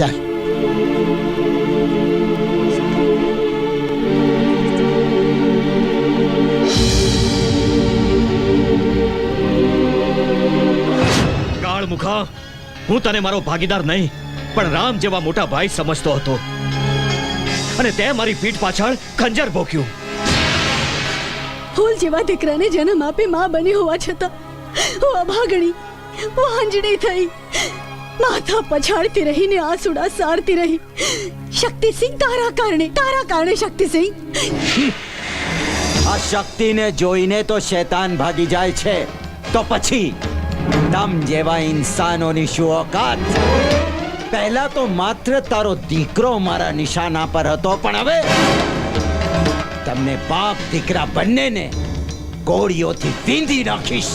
ચાલ કાળ મુખા હું તને મારો ભાગીદાર નહીં પણ રામ જેવા મોટા ભાઈ સમજતો હતો. અને તે મારી પીઠ પાછળ ખંજર ભોક્યું ફૂલ જેવા દીકરાને જન્મ આપી માં બની હોવા છતાં હું અભાગણી વાંજણી થઈ. માથા પછાડતી રહીને આંસુડા સારતી રહી. શક્તિસિંહ તારા કારણે તારા કારણે શક્તિસિંહ. આ શક્તિને જોઈને તો શેતાન ભાગી જાય છે. તો પછી તમ જેવા ઇન્સાનોની શું ઓકાત પહેલા તો માત્ર તારો દીકરો મારા નિશાના પર હતો, પણ હવે તમને બાપ દીકરા બંનેને ગોળીઓથી વીંધી નાખીશ.